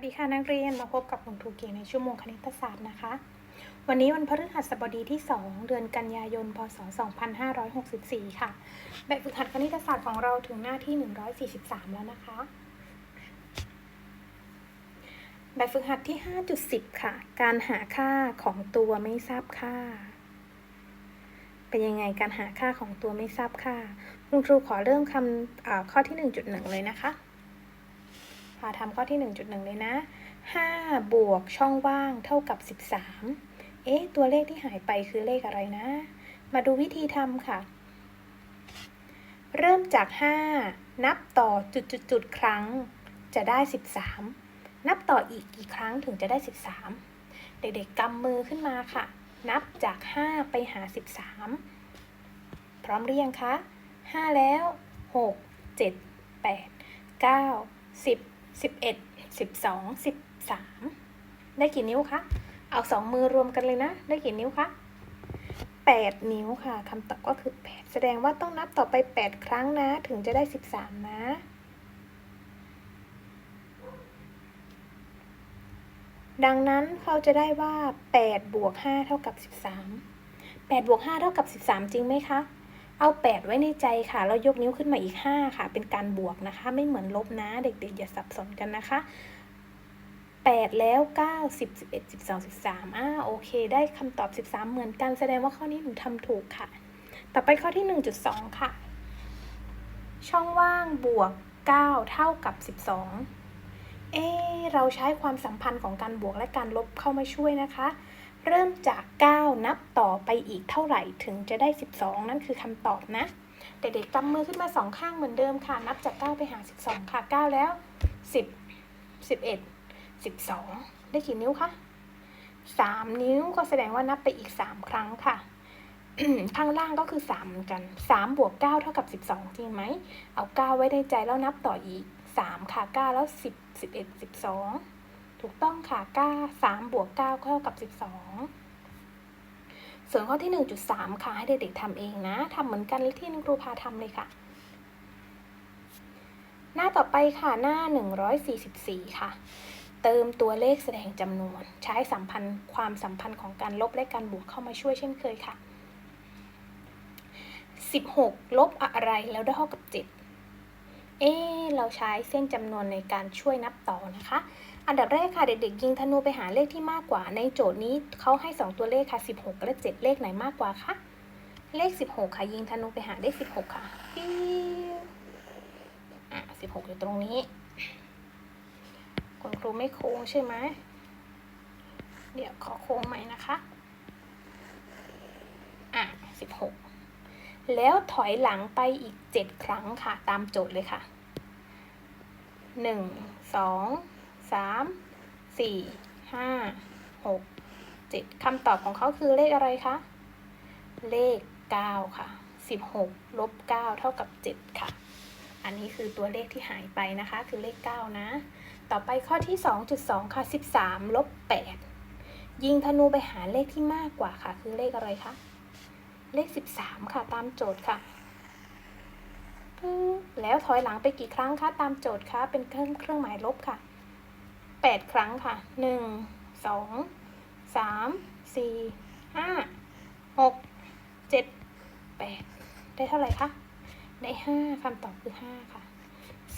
สดีค่ะนักเรียนมาพบกับคุณครูเกียงในชั่วโมงคณิตศาสตร์นะคะ วันนี้วันพฤหัสบดีที่ 2 เดือนกันยายน พศ 2564 ค่ะ แบบฝึกหัดคณิตศาสตร์ของเราถึงหน้าที่ 143 แล้วนะคะ แบบฝึกหัดที่ 5.10 ค่ะ การหาค่าของตัวไม่ทราบค่า เป็นยังไงการหาค่าของตัวไม่ทราบค่า คุณครูขอเริ่มคำข้อที่ 1.1 เลยนะคะ ทำข้อที่ 1.1 เลยนะ 5 บวกช่องว่างเท่ากับ 13 เอ๊ะ ตัวเลขที่หายไปคือเลขอะไรนะ มาดูวิธีทำค่ะ เริ่มจาก 5 นับต่อจุดๆๆครั้งจะได้ 13 นับต่ออีกกี่ครั้งถึงจะได้ 13 เด็กๆกำมือขึ้นมาค่ะ นับจาก 5 ไปหา 13 พร้อมหรือยังคะ 5 แล้ว 6 7 8 9 10 สิบเอ็ดสิบสองสิบสามได้กี่นิ้วคะ เอาสองมือรวมกันเลยนะ ได้กี่นิ้วคะแปดนิ้วค่ะคำตอบก็คือแปดแสดงว่าต้องนับต่อไปแปดครั้งนะ ถึงจะได้สิบสามนะดังนั้นเขาจะได้ว่าแปดบวกห้าเท่ากับสิบสามแปดบวกห้าเท่ากับสิบสามจริงไหมคะ เอา 8 ไว้ในใจค่ะแล้วยกนิ้วขึ้นมาอีก 5 ค่ะ เป็นการบวกนะคะ ไม่เหมือนลบนะ เด็กๆ อย่าสับสนกันนะคะ 8 แล้ว 9 10 11 12 13อ่าโอเค ได้คำตอบ 13 เหมือนกันแสดงว่าข้อนี้หนูทำถูกค่ะ ต่อไปข้อที่ 1.2 ค่ะ ช่องว่างบวก 9 เท่ากับ 12 เอเราใช้ความสัมพันธ์ของการบวกและการลบเข้ามาช่วยนะคะ เริ่มจาก 9 นับต่อไปอีกเท่าไหร่ถึงจะได้ 12 นั่นคือคำตอบนะ เด็กๆกำมือขึ้นมาสองข้างเหมือนเดิมค่ะ นับจาก 9 ไปหา 12 ค่ะ 9 แล้ว 10 11 12 ได้กี่นิ้วคะ 3 นิ้วก็แสดงว่านับไปอีก 3 ครั้งค่ะ ข้างล่างก็คือ 3 เหมือนกัน 3 บวก 9 เท่ากับ 12 จริงไหม เอา 9 ไว้ในใจแล้วนับต่ออีก 3 ค่ะ 9 แล้ว 10 11 12 ถูกต้องค่ะ9 3บวก9เท่ากับ 12 ส่วนข้อที่ 1.3 ค่ะ ให้เด็กๆทำเองนะทำเหมือนกันที่ครูพาทำเลยค่ะ หน้าต่อไปค่ะหน้า 144 ค่ะ เติมตัวเลขแสดงจำนวน ใช้สัมพันธ์ความสัมพันธ์ของการลบและการบวกเข้ามาช่วยเช่นเคยค่ะ 16 ลบอะไรแล้วได้เท่ากับ 7 เอ๊ เราใช้เส้นจำนวนในการช่วยนับต่อนะคะ อันดับแรกค่ะเด็กๆยิงธนูไปหาเลขที่มากกว่า ในโจทย์นี้เขาให้ 2 ตัวเลขค่ะ 16 และ 7 เลขไหนมากกว่าคะเลข 16 ค่ะยิงธนูไปหาเลข 16 ค่ะปิ้วอะ16 อยู่ตรงนี้ คุณครูไม่โค้งใช่ไหมเดี๋ยวขอโค้งใหม่นะคะ อะ 16 แล้วถอยหลังไปอีก 7 ครั้งค่ะ ตามโจทย์เลยค่ะ 1 2สามสี่ห้าหกเจ็ดคำตอบของเขาคือเลขอะไรคะ เลขเก้าค่ะสิบหกลบเก้าเท่ากับเจ็ดค่ะ อันนี้คือตัวเลขที่หายไปนะคะ คือเลขเก้านะ ต่อไปข้อที่สองจุดสองค่ะสิบสามลบแปดยิงธนูไปหาเลขที่มากกว่าค่ะ คือเลขอะไรคะ เลขสิบสามค่ะ ตามโจทย์ค่ะ แล้วถอยหลังไปกี่ครั้งคะตามโจทย์คะเป็นเครื่องเครื่องหมายลบค่ะแปดครั้งค่ะหนึ่งสองสามสี่ห้าหกเจ็ดแปดได้เท่าไหร่คะ ได้ห้าคำตอบคือห้าค่ะ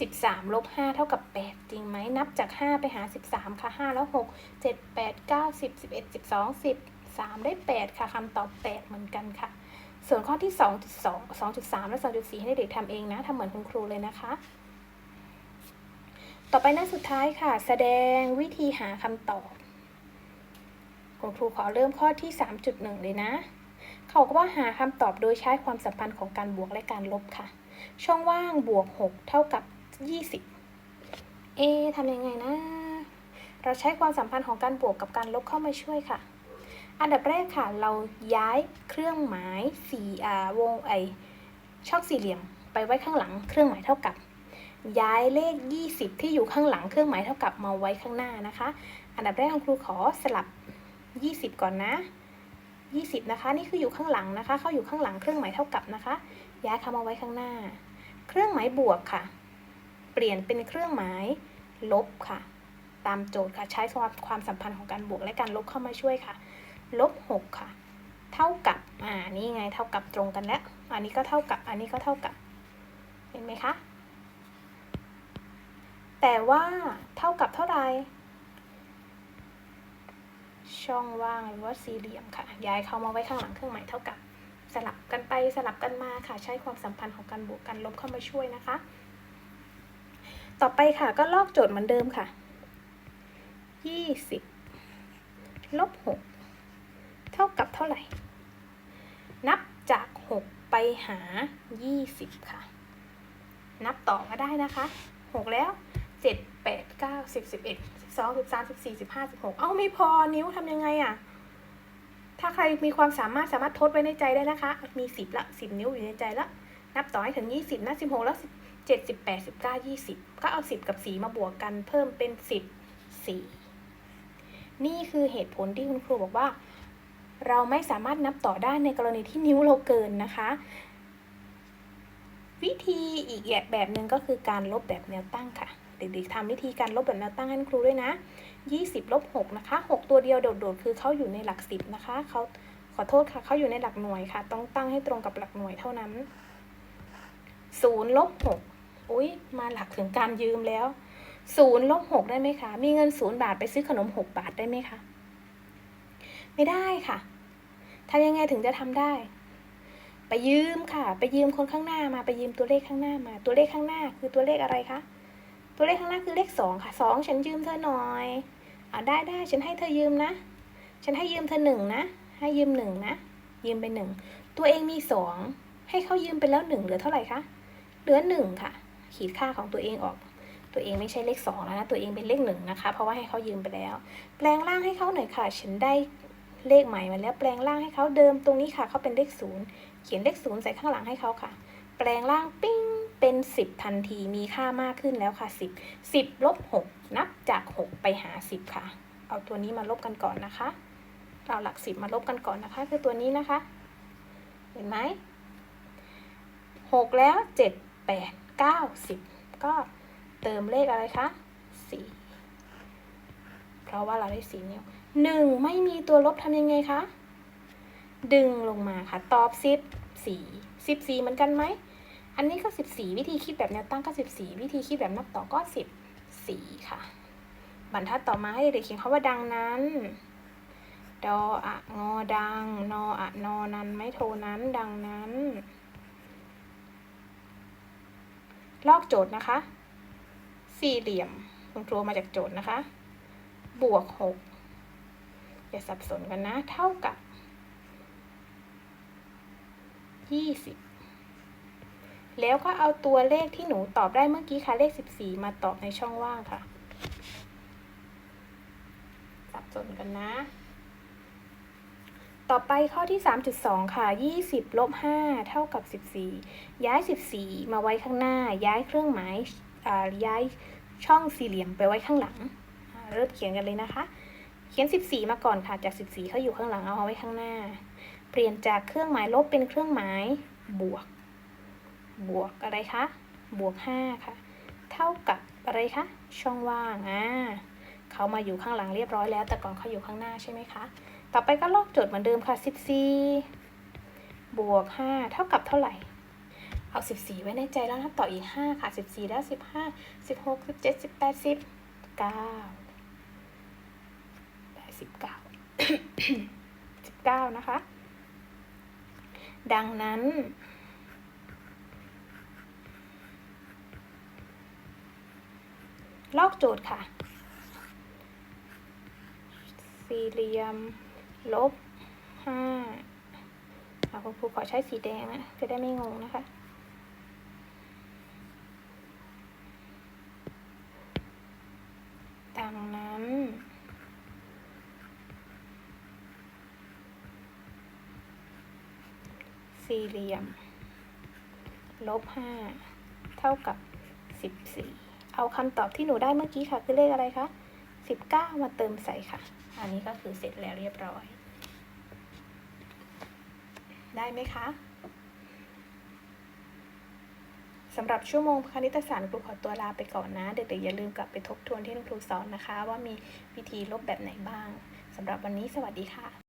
สิบสามลบห้าเท่ากับแปดจริงไหมนับจากห้าไปหาสิบสามค่ะห้าแล้วหกเจ็ดแปดเก้าสิบสิบเอ็ดสิบสองสิบสามได้แปดค่ะคำตอบแปดเหมือนกันค่ะ ส่วนข้อที่สองจุดสองสองจุดสามและสองจุดสี่ให้เด็กทำเองนะทำเหมือนคุณครูเลยนะคะ ต่อไปหน้าสุดท้ายค่ะ แสดงวิธีหาคำตอบคุณครูขอเริ่มข้อที่ 3.1 เลยนะ เขาก็ว่าหาคำตอบโดยใช้ความสัมพันธ์ของการบวกและการลบค่ะ ช่องว่างบวก 6 เท่ากับ 20 เอทำยังไงนะ เราใช้ความสัมพันธ์ของการบวกกับการลบเข้ามาช่วยค่ะ อันดับแรกค่ะ เราย้ายเครื่องหมายสี่อาวงไอช่องสี่เหลี่ยมไปไว้ข้างหลังเครื่องหมายเท่ากับ ย้ายเลข 20 ที่อยู่ข้างหลังเครื่องหมายเท่ากับมาไว้ข้างหน้านะคะ อันดับแรกคุณครูขอสลับ 20 ก่อนนะ 20 นะคะ นี่คืออยู่ข้างหลังนะคะ เข้าอยู่ข้างหลังเครื่องหมายเท่ากับนะคะ ย้ายคำมาไว้ข้างหน้า เครื่องหมายบวกค่ะ เปลี่ยนเป็นเครื่องหมายลบค่ะ ตามโจทย์ค่ะ ใช้ความความสัมพันธ์ของการบวกและการลบเข้ามาช่วยค่ะ ลบหกค่ะ เท่ากับ อ่า นี่ไง เท่ากับตรงกันแล้ว อันนี้ก็เท่ากับ อันนี้ก็เท่ากับ เห็นไหมคะ แต่ว่าเท่ากับเท่าไหร่ ช่องว่างหรือว่าสี่เหลี่ยมค่ะ ย้ายเข้ามาไว้ข้างหลังเครื่องหมายเท่ากับ สลับกันไปสลับกันมาค่ะ ใช้ความสัมพันธ์ของการบวกกันลบเข้ามาช่วยนะคะ ต่อไปค่ะ ก็ลอกโจทย์เหมือนเดิมค่ะยี่สิบลบหก เท่ากับเท่าไหร่ นับจากหกไปหายี่สิบค่ะ นับต่อก็ได้นะคะหกแล้วเจ็ดแปดเก้าสิบสิบเอ็ดสิบสองสิบสามสิบสี่สิบห้าสิบหกเอ้าไม่พอนิ้วทำยังไงอะ่ะ ถ้าใครมีความสามารถสามารถทดไว้ในใจได้นะคะ มีสิบละสิบนิ้วอยู่ในใจละ นับต่อให้ถึงยี่สิบนะสิบหกแล้วเจ็ดสิบแปดสิบเก้ายี่สิบก็เอาสิบกับสีมาบวกกันเพิ่มเป็นสิบสี่นี่คือเหตุผลที่คุณครูบอกว่า เราไม่สามารถนับต่อได้ในกรณีที่นิ้วเราเกินนะคะ วิธีอีกแบบหนึ่งก็คือการลบแบบแนวตั้งค่ะ เด็กๆทำวิธีการลบแบบแนวตั้งให้ครูด้วยนะ 20ลบ6นะคะ 6 ตัวเดียวโดดๆคือเขาอยู่ในหลักสิบนะคะเขาขอโทษค่ะเขาอยู่ในหลักหน่วยค่ะ ต้องตั้งให้ตรงกับหลักหน่วยเท่านั้น0ลบ6อุ้ยมาหลักถึงการยืมแล้ว0ลบ6ได้ไหมคะ มีเงิน 0 บาทไปซื้อขนม 6 บาทได้ไหมคะ ไม่ได้ค่ะ ทำยังไงถึงจะทำได้ ไปยืมค่ะ ไปยืมคนข้างหน้ามา ไปยืมตัวเลขข้างหน้ามา ตัวเลขข้างหน้าคือตัวเลขอะไรคะ ตัวเลขข้างหน้าคือเลขสองค่ะสองฉันยืมเธอหน่อยอ่าได้ได้ฉันให้เธอยืมนะ ฉันให้ยืมเธอหนึ่งนะ ให้ยืมหนึ่งนะ ยืมไปหนึ่ง ตัวเองมีสองให้เขายืมไปแล้วหนึ่งเหลือเท่าไหร่คะ เหลือหนึ่งค่ะ ขีดค่าของตัวเองออก ตัวเองไม่ใช่เลขสองแล้วนะ ตัวเองเป็นเลขหนึ่งนะคะ เพราะว่าให้เขายืมไปแล้ว แปลงร่างให้เขาหน่อยค่ะ ฉันได้ เลขใหม่มาแล้วแปลงร่างให้เขาเดิมตรงนี้ค่ะเขาเป็นเลขศูนย์เขียนเลขศูนย์ใส่ข้างหลังให้เขาค่ะ แปลงร่างปิ้งเป็นสิบทันทีมีค่ามากขึ้นแล้วค่ะสิบสิบลบหกนับจากหกไปหาสิบค่ะ เอาตัวนี้มาลบกันก่อนนะคะเอาหลักสิบมาลบกันก่อนนะคะ คือตัวนี้นะคะ เห็นไหมหกแล้วเจ็ดแปดเก้าสิบก็เติมเลขอะไรคะสี่ ราะว่าเราได้สี่นิ้วหนึ่งไม่มีตัวลบทำยังไงคะ ดึงลงมาค่ะ ตอบสิบสี่สิบสี่เหมือนกันไหม อันนี้ก็สิบสี่วิธีคิดแบบแนวตั้งก็สิบสี่วิธีคิดแบบนับต่อก็สิบสี่ค่ะ บรรทัดต่อมาให้เด็กเขียนคำว่าดังนั้นดออะงอดัง นออะนอนั้นไม่โทนั้นดังนั้น ลอกโจทย์นะคะ สี่เหลี่ยมคุณครูมาจากโจทย์นะคะ บวกหกอย่าสับสนกันนะ เท่ากับยี่สิบแล้วก็เอาตัวเลขที่หนูตอบได้เมื่อกี้ค่ะ เลขสิบสี่มาตอบในช่องว่างค่ะ สับสนกันนะ ต่อไปข้อที่3.2ค่ะ20ลบ5เท่ากับ14ย้าย14มาไว้ข้างหน้า ย้ายเครื่องหมายย้ายช่องสี่เหลี่ยมไปไว้ข้างหลัง เริ่มเขียนกันเลยนะคะ เขียน 14 มาก่อนค่ะ จาก 14เขาอยู่ข้างหลังเอาไว้ข้างหน้า เปลี่ยนจากเครื่องหมายลบเป็นเครื่องหมายบวก บวกอะไรคะ บวก 5 ค่ะ เท่ากับอะไรคะ ช่องว่างอ่าเขามาอยู่ข้างหลังเรียบร้อยแล้ว แต่ก่อนเขาอยู่ข้างหน้าใช่ไหมคะ ต่อไปก็ลอกโจทย์เหมือนเดิมค่ะ 14 บวก 5 เท่ากับเท่าไหร่เอา 14 ไว้ในใจแล้วนับต่ออีก 5 ค่ะ 14 แล้ว 15 16 17 18 19ได้19 19นะคะ ดังนั้น ลอกโจทย์ค่ะ สี่เหลี่ยม ลบห้าค่ะคุณครูขอใช้สีแดงนะ จะได้ไม่งงนะคะ ดังนั้น สี่เหลี่ยม ลบห้าเท่ากับสิบสี่เอาคำตอบที่หนูได้เมื่อกี้ค่ะ คือเลขอะไรคะสิบเก้ามาเติมใส่ค่ะ อันนี้ก็คือเสร็จแล้วเรียบร้อย ได้ไหมคะสำหรับชั่วโมงคณิตศาสตร์ครูขอตัวลาไปก่อนนะ เด็กๆอย่าลืมกลับไปทบทวนที่ครูสอนนะคะ ว่ามีวิธีลบแบบไหนบ้างสำหรับวันนี้สวัสดีค่ะ